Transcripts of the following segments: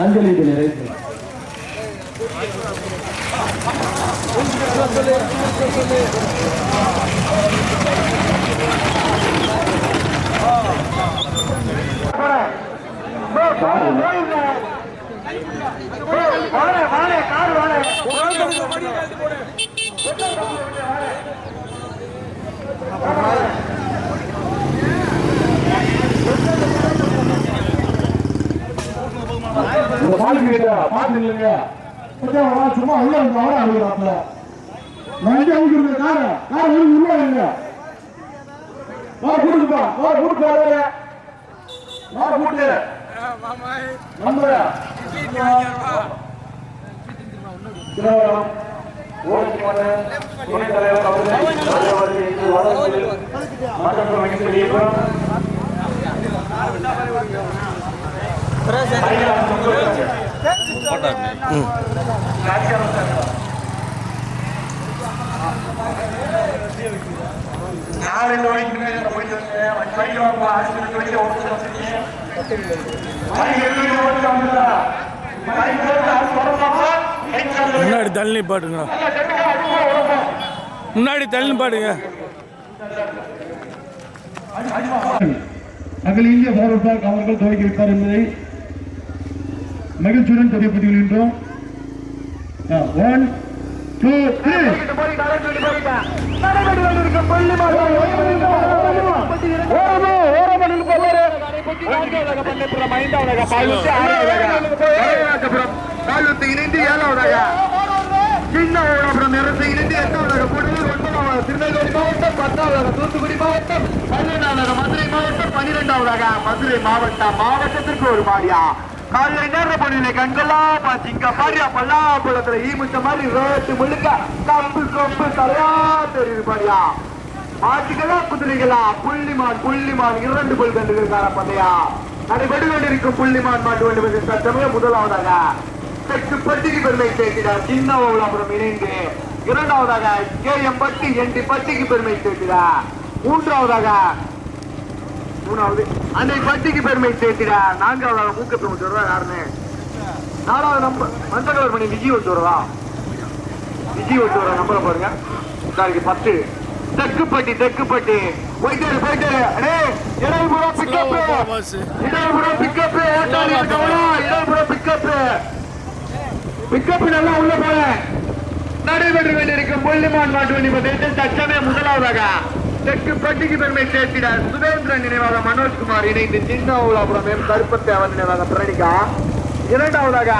அஞ்சலி இது நிறைவு இந்த பாலுக்கு கிட்ட பாத்து இல்லைங்க சும்மா உள்ள வந்து வர அழுகுறாப்ல நான் எங்க கார கார உள்ள உள்ள இருங்க வா கூட்டுப்பா வா கூட்டு வர வா கூட்டு. துணைத் தலைவர் அவர்கள் முன்னாடி தள்ளி பாடுங்க. முன்னாடி தள்ளி பாடுங்க. அகில இந்திய போராட்டம் அவர்கள் துவக்கி வைப்பார் என்பதை மகிழ்ச்சியுடன் தெரியப்படுத்திக் கொள்கின்றோம் ஒன் டூ த்ரீ இணைந்து ஏழாவதாக சின்ன ஓடாபுரம் நிறத்தை இணைந்து எட்டாவதாக கூடலூர் ஒன்பதாவதாக திருநெல்வேலி மாவட்டம். பத்தாவதாக தூத்துக்குடி மாவட்டம் பதினொன்றாவதாக மதுரை மாவட்டம் பன்னிரெண்டாவதாக மதுரை மாவட்டம் மாவட்டத்திற்கு ஒரு மாடியா காலையில நேர பண்ணின கண்கொள்ளா பாத்தீங்க பாரியா பல்லாப்புலத்துல ஈமுத்த மாதிரி ரோட்டு முழுக்க கம்பு கம்பு தலையா தெரியுது பாரியா? மாட்டுகளா குதிரைகளா புள்ளிமான் புள்ளிமான் இரண்டு புல் கண்டுகள் காணப்பதையா நடைபெற்று கொண்டிருக்கும் புள்ளிமான் மாட்டு வேண்டும் சட்டமே முதலாவதாக தெற்கு பட்டிக்கு பெருமை சேர்க்கிறார். சின்ன ஓலாபுரம் இணைந்து இரண்டாவதாக கே எம் பட்டி என் பட்டிக்கு பெருமை சேர்க்கிறார். மூன்றாவதாக மூணாவது. அன்னை பட்டிக்கு பெருமை சேர்க்கிறார் நான்காவதாக மூக்கத்து ஒன்று வருவா யாருன்னு? நாலாவது நம்பர் மந்தகவர் மணி விஜய் ஒன்று வருவா விஜய் ஒன்று வர நம்பரை பாருங்க. நாளைக்கு பத்து. தெக்குப்பட்டி தெக்குப்பட்டி. போயிட்டாரு அடே இடைபுறம் பிக்கப் இடதுபுறம் பிக்கப் ஓட்டாளி கவனம் இடதுபுறம் பிக்கப் பிக்கப் நல்லா உள்ள போல. நடைபெற்று கொண்டிருக்கும் புள்ளிமான் மாட்டு வண்டி பந்தயத்தில் தச்சமே முதலாவதாக. தெற்கு பட்டிக்கு பெருமை சேர்க்கிறார் சுரேந்திரன் நினைவாக மனோஜ்குமார் இணைந்து சின்ன உலாபுரம் எம் கருப்பத்தேவன் நினைவாக பிரணிகா. இரண்டாவதாக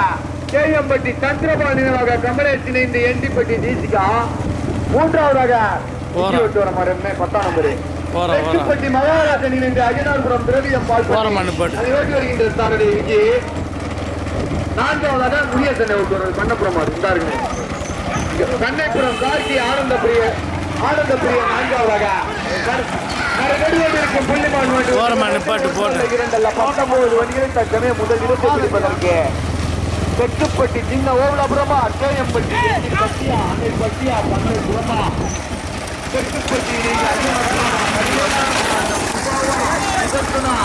கேஎம்பட்டி சந்திரபால் நினைவாக கமலேஷ் இணைந்து எண்டிப்பட்டி தீசிகா மூன்றாவதாக பத்தாம் நம்பரு. தெற்குப்பட்டி மகாராஜன் இணைந்து அகினார்புரம் திரவியம் வருகின்ற விஜய் நான்காவதாக முனியசனை ஒருவர் பண்ணப்புறம் இருந்தாருங்க கண்ணைப்புறம் கார்த்தி ஆனந்த பிரிய ஆனந்த பிரிய நான்காவதாக நடுவண்டிருக்கும் புள்ளிமான் வண்டி. இரண்டல்ல பத்தொன்பது வண்டிகளில் தற்சமயம் முதல் இடத்தை பிடிப்பதற்கு. தெற்குப்பட்டி சின்ன ஓவலாபுரமா கேஎம்பட்டி. பட்டியா அன்னை பட்டியா பண்ணை புறமா. தெற்குப்பட்டி இதற்குனா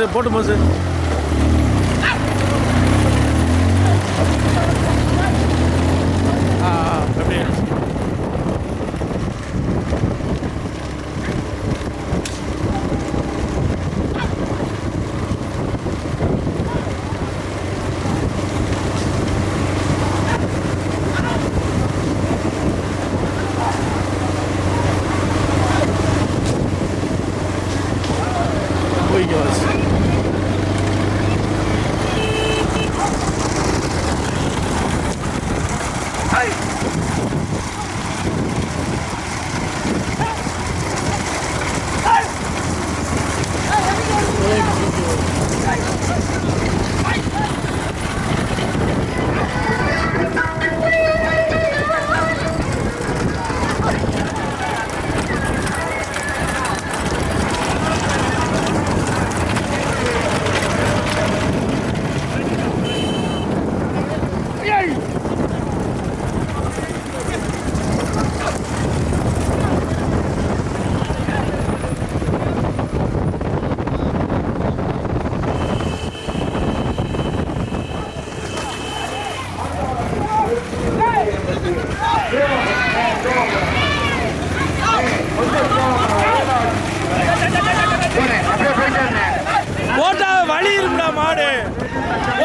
ஐயா, போட்டு பஸ் ஆ அப்படியே.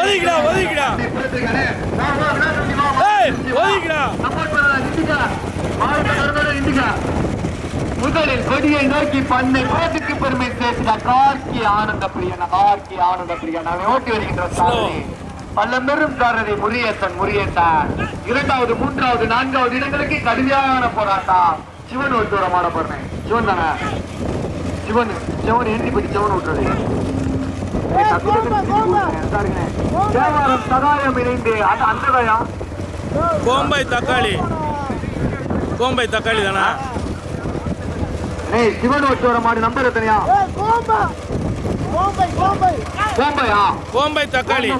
ஒதுக்கிடா ஒதுக்கிடா. ஏய் முதலில் கொடியை நோக்கி பண்ணை புறத்துக்கு பெருமை சேர்த்த கார்கி ஆனந்த பிரியன் கார்கி ஆனந்த பிரியன் அவன் ஓட்டி வருகின்ற சாரதி. பல்லமெரும் சாரதி முரியத்தன் முரியத்தன் இரண்டாவது மூன்றாவது நான்காவது இடங்களுக்கு கடுமையான போராட்டம். சிவன் ஒரு தூரம் ஆட போறேன். சிவன் தானே? சிவன் சிவன் எண்ணி போய் சிவன் விட்டுறது சகாயம் இணைந்து அந்த கோம்பை தக்காளி. கோம்பை தக்காளி தானா? ஏய் சிவன் வச்சோட மாடு நம்பர் எத்தனையா? கோம்பையா? கோம்பை தக்காளி.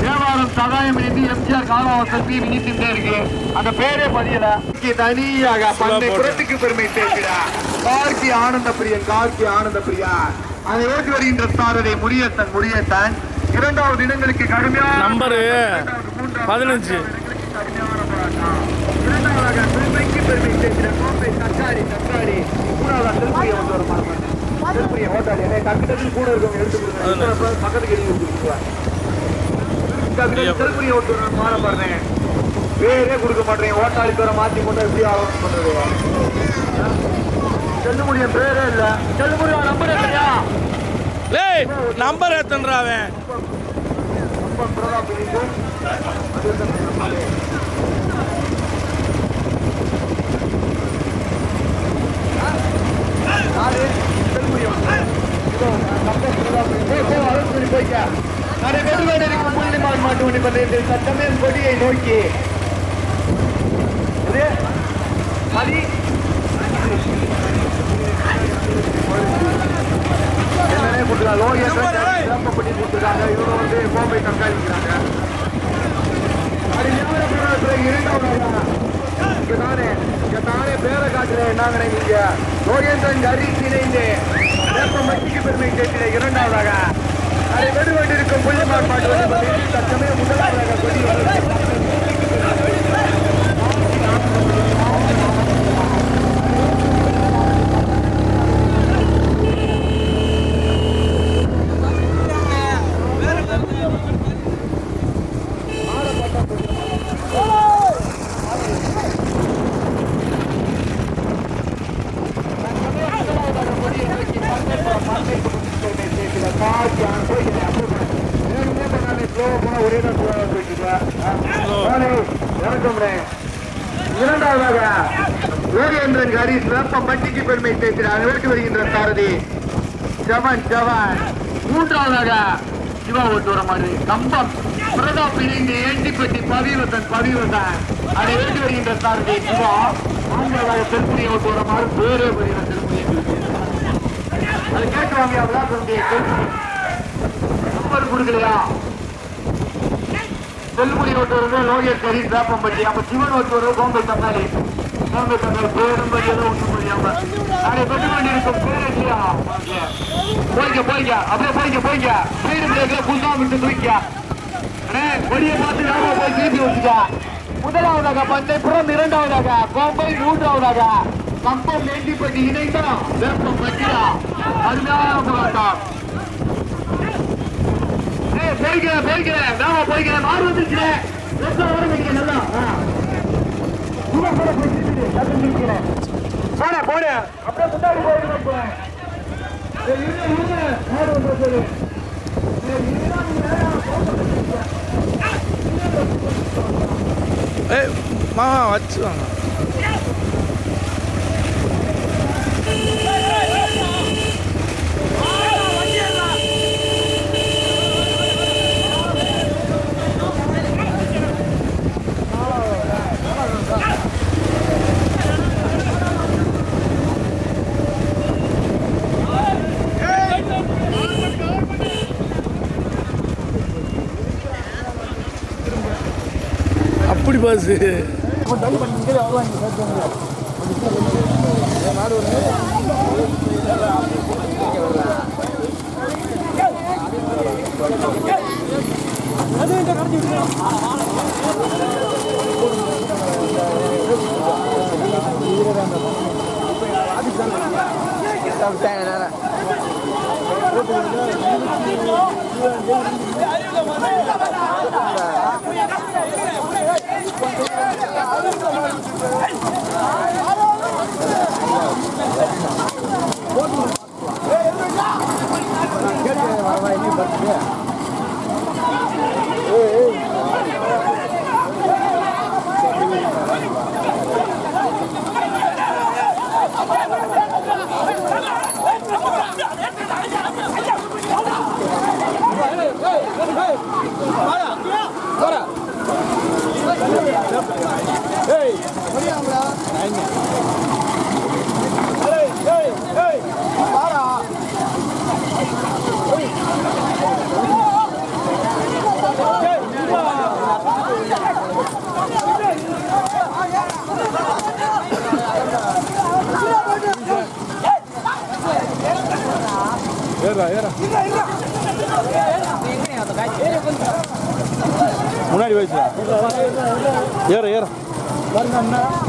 தேவாரம் சகாயம் இணைந்து எம்ஜிஆர் காலவாசல் பி வினித்துட்டே இருக்கு. அந்த பேரே பதியல. தனியாக பண்டை புறத்துக்கு பெருமை சேர்க்கிறா. கார்கி ஆனந்த பிரியன் கார்கி ஆனந்த பிரியன் அதை ஓட்டி வருகின்ற சாரதை முரியத்தன் முரியத்தன் இரண்டாவது இடங்களுக்கு கடுமையான நம்பரு பதினஞ்சு. பேரே கொடுக்க மாட்டேங்க ஓட்டாளி பேரை மாத்தி கொண்டு எப்படி ஆலோசனை பண்றது செல்லுமுடியன் பேரே இல்ல. செல்லுமுடியா நம்பர் இல்லையா? லேய் நம்பர் எத்தன்றா அவன். ரொம்ப பிரதா பிரிந்து அது வந்து நம்மளே. யாரு? செல்லுமுடியன். இதோ, நம்ம பிரதா பிரிந்து. போ, போ, அருண் சொல்லி போய்க்க. நான் வெறுவேடு இருக்கும் புள்ளிமான் மாட்டு வண்டி பந்தயத்தில் சட்டமே கொடியை நோக்கி இது மதி பண்ணி கொடுத்துருக்காங்க லோரியஸ் சிறப்பு பண்ணி கொடுத்துருக்காங்க இவங்க வந்து கோம்பை தற்காலிக்கிறாங்க அது ஞாபகப்படுறதுல இரண்டாவதா இங்க தானே இங்க தானே பேரை காட்டுறேன் என்னங்கண்ணே நீங்க? லோகேந்திரன் ஹரிஷ் இணைந்து வேப்ப மத்திக்கு பெருமை கேட்கிற இரண்டாவதாக அதை வெடுவெண்டிருக்கும் புள்ளி பாட்டு தற்சமயம் முதலாவதாக சொல்லி வருது இரண்டாவதாக யோகேந்திரன் ஹரி வேப்பம் பட்டிக்கு பெருமை சேர்க்கிறார் வெற்றி வருகின்ற சாரதி ஜவன் ஜவன் மூன்றாவதாக சிவா ஓட்டு வர மாதிரி கம்பம் பிரதாப் இணைந்து ஏண்டிப்பட்டி பவிவசன் பவிவசன் அதை ஏற்றி வருகின்ற சாரதி சிவா மூன்றாவதாக திருப்பதி ஓட்டு வர மாதிரி பேரே வருகிற திருப்பதி அது கேட்டுவாங்க அவ்வளோ நம்பர் கொடுக்கலையா? செல்முடி ஓட்டு வருது லோகேஷ் ஹரிஸ் வேப்பம்பட்டி அப்ப சிவன் ஓட்டு வருது கோம்பை தக்காளி கோம்பை தக்காளி பேரும் பட்டியெல்லாம் ஒன்றும் முடியாம அதை பெற்று கொண்டிருக்கும் பேர் இல்லையா போய்க்க போய்க்க. அப்படியே போய்க்க போய்க்க. சைடு பிரேக்ல புதுசா விட்டு தூக்கிக்க அண்ணே, கொடியை பார்த்து நாம போய் திருப்பி வச்சுக்க. முதலாவதாக பந்தை புறம் இரண்டாவதாக கோம்பை மூன்றாவதாக கம்பம் நெண்டிப்பட்டி இணைந்தா வேப்பம் பட்டியா அருமையான போராட்டம். போய்க்கிறேன் போய்க்கிறேன். நாம போய்க்கிறேன். மாறு வந்துச்சுனே ரத்தம் வர நீங்க நல்லா. ஆ. கூட நிற்கிறேன் அப்படியே முன்னாடி இருங்க, இருங்க. மாடு காசு Thank you. வாங்க அப்படி பாசு முன்னாடி Yara, yara. Barnan na.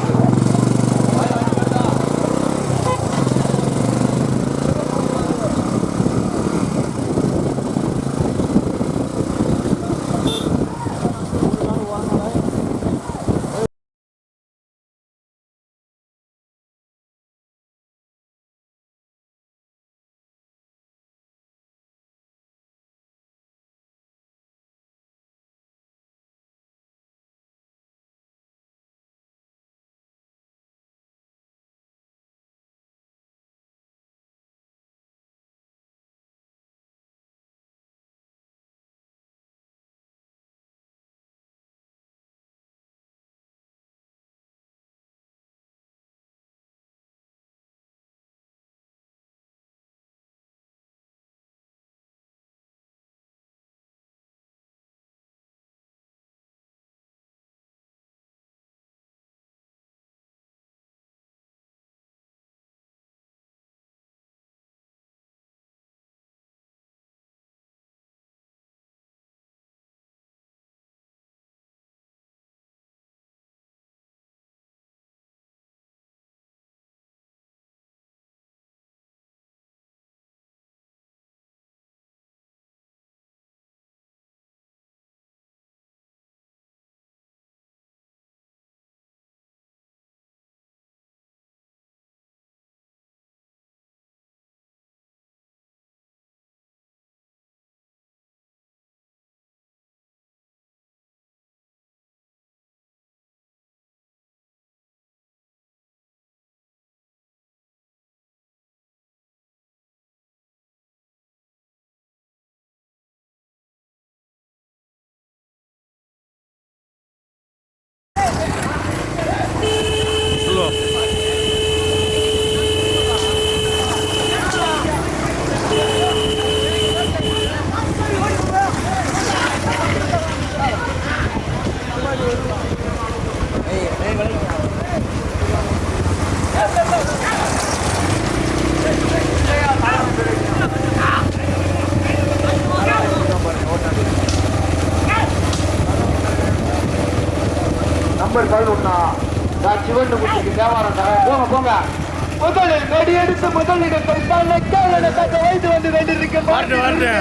பண்ணை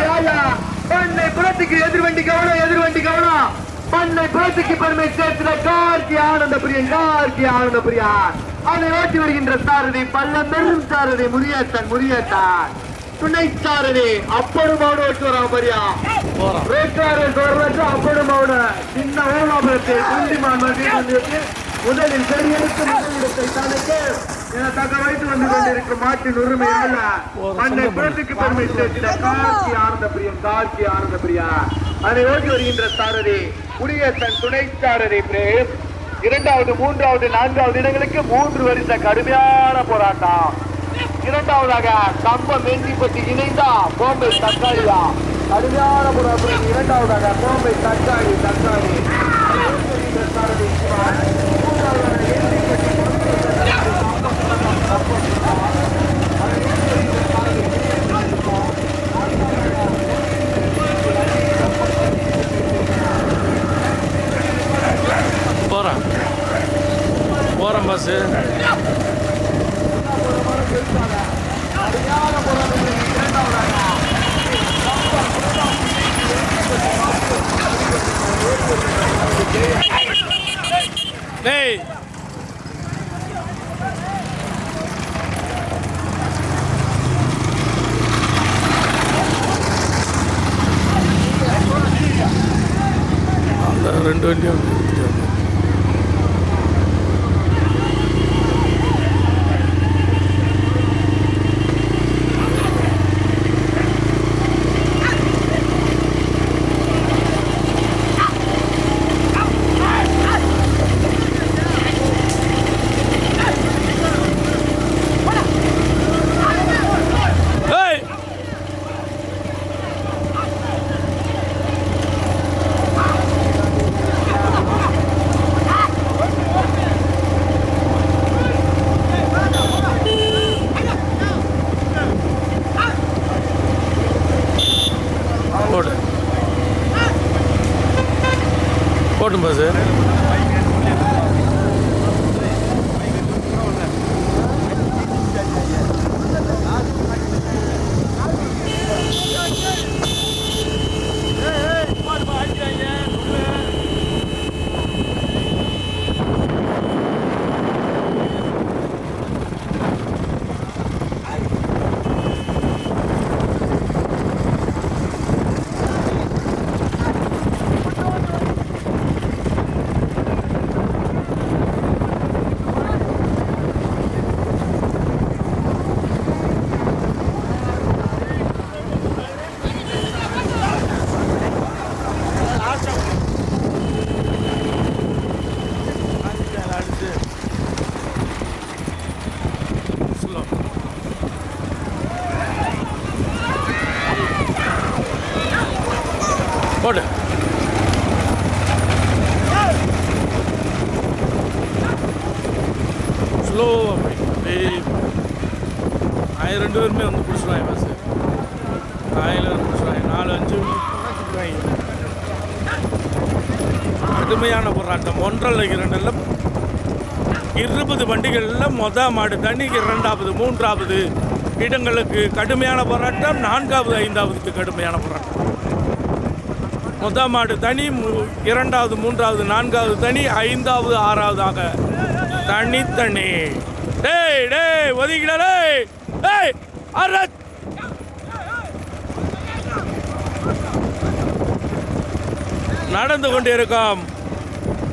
எதிர்வண்டி கவனம் எதிர்வண்டி கவனம் பண்ணை புறத்துக்கு பெருமை சேர்த்துல கார்கி ஆனந்த பிரியன் கார்கி ஆனந்த பிரியான் அதை ஓட்டி வருகின்ற சாரதி பல்ல பெரும் சாரதி முரியத்தன் முரியத்தான் துணை சாரதி அப்படும் அவனு ஓட்டு பரியா? சொல்றது அப்படும் அவனு சின்ன ஓலாபுரத்தில் குண்டிமான் வந்து முதலில் பெரியெடுத்து முதலிடத்தை தனக்கு என தக்க வைத்து வந்து கொண்டிருக்கும் மாட்டின் உரிமை அல்ல. அன்னை புறத்துக்கு பெருமை சேர்த்திட கார்த்தி ஆனந்த பிரியம் கார்த்தி ஆனந்த பிரியா. அதை ஓட்டி வருகின்ற சாரதி குடியேற்றன் துணை சாரதி பிரேம். இரண்டாவது மூன்றாவது நான்காவது இடங்களுக்கு மூன்று வருஷ கடுமையான போராட்டம். இரண்டாவதாக கம்பம் வெண்டிப்பட்டி இணைந்தா கோம்பை தக்காளியா. கடுமையான போராட்டம். இரண்டாவதாக கோம்பை தக்காளி தக்காளி. மூன்றாவதாக கூட்டம் பஸ்ஸு டேய் ரெண்டு வண்டி não mas é. கடுமையான போராட்டம் ஒன்றரை இரண்டில் இருபது வண்டிகளில் மொத மாடு தண்ணி இரண்டாவது மூன்றாவது. இடங்களுக்கு கடுமையான போராட்டம் நான்காவது ஐந்தாவதுக்கு கடுமையான போராட்டம். மொத மாடு தனி மு- இரண்டாவது மூன்றாவது நான்காவது தனி ஐந்தாவது ஆறாவதாக. தனித்தனி டேய் டேய் ஒதுக்கிடலே டேய். டேய் அரத். நடந்து கொண்டிருக்கும்.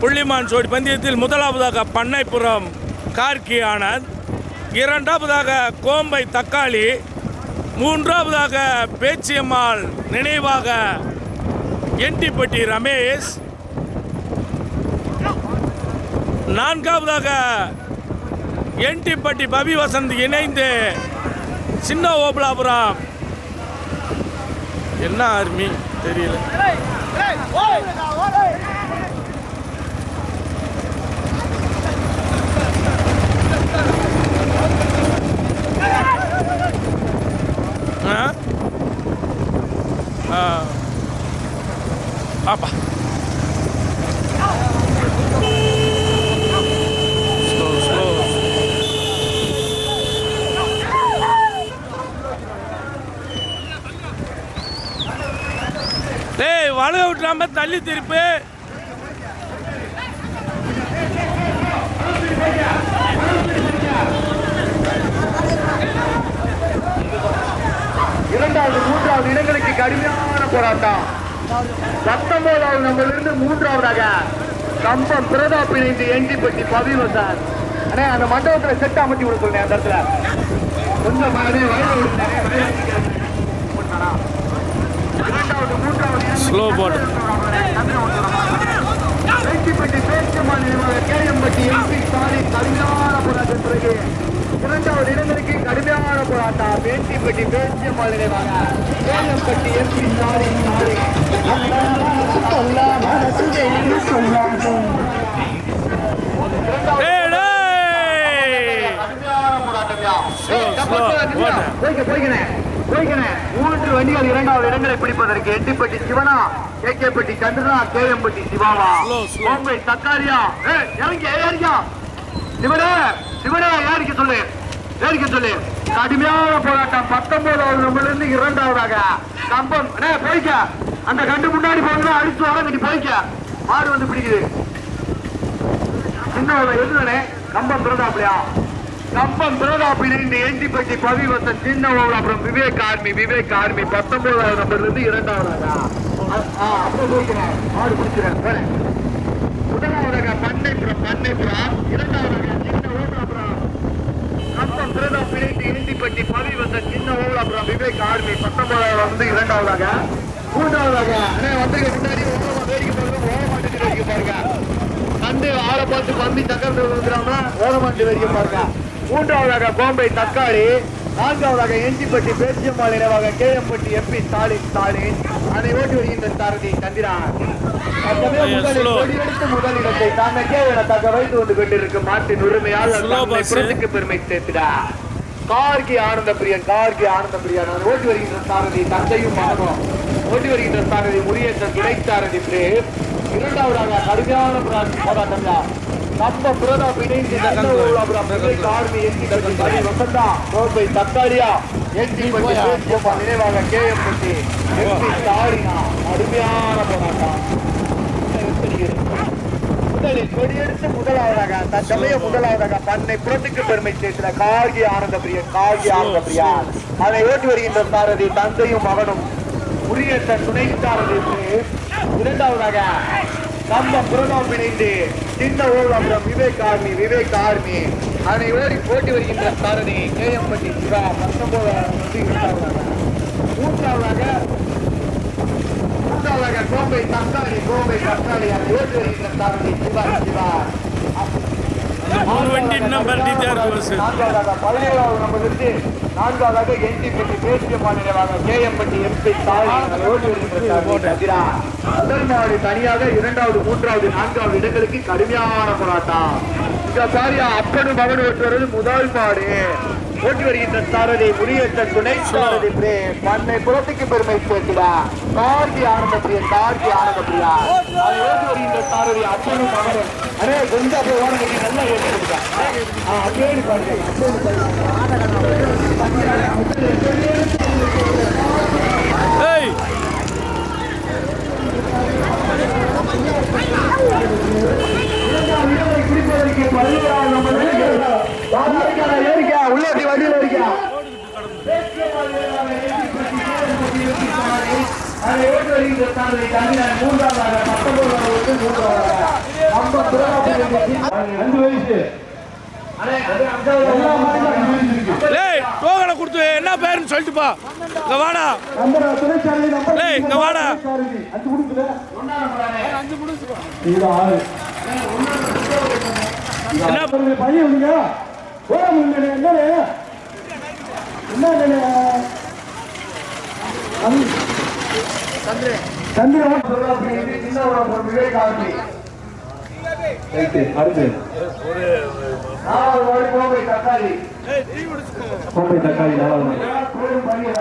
புள்ளிமான் சோடி பந்தயத்தில் முதலாவதாக பண்ணைப்புறம் கார்கி ஆனந்த் இரண்டாவதாக கோம்பை தக்காளி. மூன்றாவதாக பேச்சியம்மாள் நினைவாக என்டிப்பட்டி ரமேஷ். நான்காவதாக என்டிப்பட்டி பவி வசந்த் இணைந்து சின்ன ஓபலாபுரம். என்ன ஆர்மி தெரியல ஆ ஆ அப்பா ஸ்லோ ஸ்லோ டேய் வழுக விட்டுறாம தள்ளி திருப்பு. இரண்டாவது மூன்றாவது இடங்களுக்கு கடுமையான போராட்டம். பத்தொன்பதாவது நம்பரிலிருந்து மூன்றாவதாக கம்பம் பிரதாப் இணைந்து எண்டிப்பட்டி பவிவசார் அண்ணே அந்த மண்டபத்துல செட் அமைச்சு சொல்லுங்க அந்த இடத்துல. கொஞ்சம் இரண்டாவது மூன்றாவது Slow boat. எண்டிப்பட்டி பேச்சம்மாள் நினைவாக கேஎம்பட்டி எம்பி சாரி கடுமையான போராட்டம் பிறகு இரண்டாவது இடங்களுக்கு கடுமையான போராட்டம். வேண்டிப்பட்டி பேச்சியம்மாள் நினைவாக. கேஎம்பட்டி எம்பி சாரி சாரி. போய்க்கிறேன் போய்க்கிறேன் மூன்று வண்டிகள் இரண்டாவது இடங்களை பிடிப்பதற்கு எட்டிப்பட்டி சிவனா கேகேப்பட்டி சந்திரனா கேஎம்பட்டி சிவாவா Slow, slow. மும்பை தக்காரியா ஏய், இறங்கி ஏறிக்கா சிவனே சிவனே ஏறிக்க சொல்லு. ஏறிக்க சொல்லு. கடுமையான போராட்டம். பத்தொன்பதாவது நம்பர்ல இருந்து இரண்டாவதாக. கம்பம். அண்ணே, போய்க்க. அந்த கண்டு முன்னாடி போகணும் அடிச்சு வர நீ போய்க்க. மாடு வந்து பிடிக்குது. சின்ன எதுனே கம்பம் பிரதாப்லையா கம்பம் பிரதாப் இணைந்து எண்டிப்பட்டி வந்த சின்ன அப்புறம் விவேக் ஆர்மி விவேக் ஆர்மி பத்தொன்பதாவது நம்பர்ல இருந்து இரண்டாவதாக மாடு ஆ முதலாவதாக பண்ணை புறம் பண்ணை புறம். இரண்டாவதாக சின்ன கம்பம் பிரதம் பிணைத்து இந்திப்பட்டி பவி வந்த சின்ன ஓலாபுரம் விவேக் ஆர்மி பத்தொன்பதாவது வந்து இரண்டாவதாக மூன்றாவதாக அண்ணே வந்துருக்க முன்னாடி ஓரமா வேடிக்கை பாருங்க ஓரமாட்டு வேடிக்கை பாருங்க வந்து ஆளை பார்த்து பந்தி சக்கரத்தில் வந்துடாம ஓரமாட்டு வேடிக்கை பாருங்க மூன்றாவதாக பாம்பே தக்காளி. நான்காவதாக எஞ்சிப்பட்டி பேச்சியம்மாள் நினைவாக கேஎம்பட்டி எம்பி ஸ்டாலின் ஸ்டாலின். அதை ஓட்டி வருகின்ற சாரதி. கொடியெடுத்து முதலிடத்தை தனக்கே என தக்க வைத்து வந்து கொண்டிருக்கும் மாட்டின் உரிமையால் பெருமை சேர்த்துடா. கார்கி ஆனந்த பிரியன் கார்கி ஆனந்த பிரியன் ஓட்டி வருகின்ற சாரதி தந்தையும் மகனும். ஓட்டி வருகின்ற சாரதி முறியேற்ற துணை சாரதி பிரேம். இரண்டாவதாக கடுமையான போரா- போராட்டம் நம்ம இணைந்து ஆர்மி என்டி பள்ளி வசந்தா கோப்பை தக்காளியா பேசியப்பா நினைவாக கே எம் பட்டி எம்பி ஸ்டாலினா கடுமையான போராட்டம். முதலில் கொடியெடுத்து முதலாவதாக தற்சமய முதலாவதாக பண்ணை புறத்துக்கு பெருமை சேர்க்கிற கார்கி ஆனந்த பிரியன் கார்கி ஆனந்த பிரியான் அதை ஓட்டி வருகின்ற சாரதி தந்தையும் மகனும் உரியற்ற துணை சாரதி இரண்டாவதாக நம்ம புறநாம் இணைந்து சின்ன ஓலாபுரம் விவேக் ஆர்மி விவேக் ஆர்மி அதனை ஓடி போட்டி வருகின்ற சாரதி கே எம் பட்டி சிவா பத்தொன்பதாயிரம் வந்து இரண்டாவதாக மூன்றாவதாக மூன்றாவதாக கோம்பை தக்காளி கோம்பை தக்காளி அதை ஓட்டி வருகின்ற சாரதி சிவா சிவா. ஒரு வண்டி இன்னும் பரட்டிட்டே இருக்கு நான்காவதாக பதினேழாவது நம்பர் இருந்து நான்காவதாக என்டிபட்டி தேசிய மாநிலமாக கேஎம்பட்டி எம்பி ஸ்டாலின் ஓடி வருகின்ற முதல் மாடு தனியாக இரண்டாவது மூன்றாவது நான்காவது இடங்களுக்கு கடுமையான போராட்டம் இந்த சாரியா அப்பனு மகன் ஓட்டி வருவது முதல் மாடு ஓட்டி வருகின்ற சாரதி முறியற்ற துணை. சாரதி பண்ணை புறத்துக்கு பெருமை சேர்க்கிறா கார்கி ஆனந்த பிரியன் கார்கி ஆனந்த பிரியா அதை ஓட்டி வருகின்ற சாரதி அப்பனும் மகனும் அரே கொஞ்சம் அப்படியே ஓரம் கட்டி நல்லா ஓட்டி பாருங்க. ஏய். நம்பர் ஏறிக்கா, வண்டியில. அதை ஓட்டு வருகின்ற மூன்றாவதாக, பத்தொன்பதாவது மூன்றாவதாக. நம்ம வயசு டோக்கனை கொடுத்து என்ன பேருன்னு சொல்லிட்டுப்பா இங்க வாடா இங்க. அஞ்சு என்ன? பையன் என்ன சந்திரன். அடுத்து. நாலாவது கோவை தக்காளி. தக்காளி நாலாவது